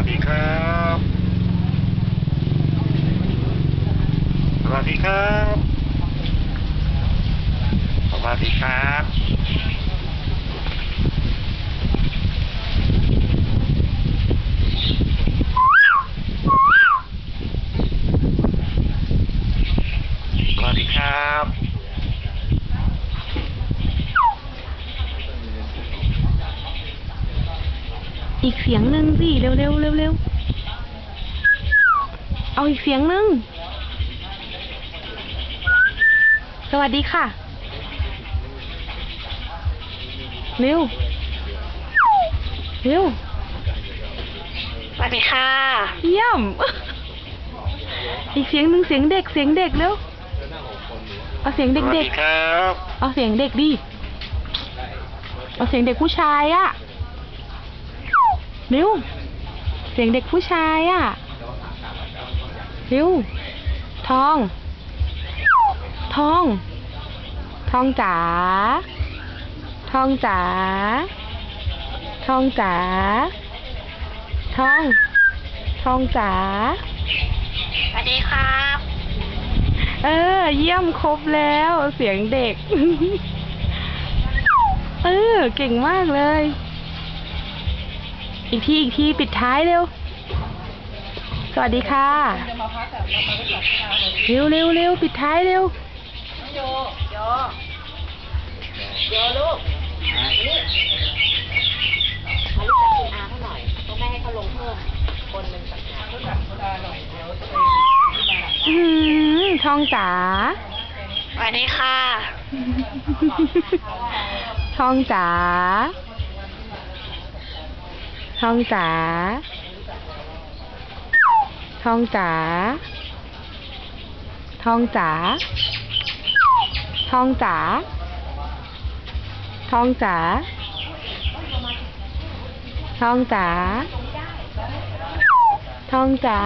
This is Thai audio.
วัสดีครับ สวัสดีครับ สวัสดีครับสวัสดีครับ อีกเสียงหนึ่งสิเร็วเร็วเร็วเร็วเอาอีกเสียงหนึ่งสวัสดีค่ะ เร็ว เร็ว สวัสดีค่ะ เยี่ยม อีกเสียงหนึ่งเสียงเด็กเสียงเด็กเร็ว เอาเสียงสเด็กวัสเด็กดีครับ เอาเสียงเด็กดิ เอาเสียงเด็กผู้ชายอะเร็วเสียงเด็กผู้ชายอะเร็วทอง ทอง ทองจ๋า ทองจ๋า ทองจ๋า ทอง ทองจ๋า สวัสดีครับ เออ เยี่ยมครบแล้วเสียงเด็ก เออ เก่งมากเลย อีกทีอีกทีปิดท้ายเร็ว สวัสดีค่ะ เร็วเร็วเร็วปิดท้ายเร็วโยโยโยลูกนี่มารู้จักคุณอาเขาหน่อยต้องไม่ให้เขาลงเพิ่มคนหนึ่งสักหารู้จักคุณอาหน่อยเดี๋ยวอืมทองจ๋าสวัสดีค่ะ ทองจ๋า ทองจ๋า ทองจ๋า ทองจ๋า ทองจ๋า ทองจ๋า ทองจ๋า ทองจ๋า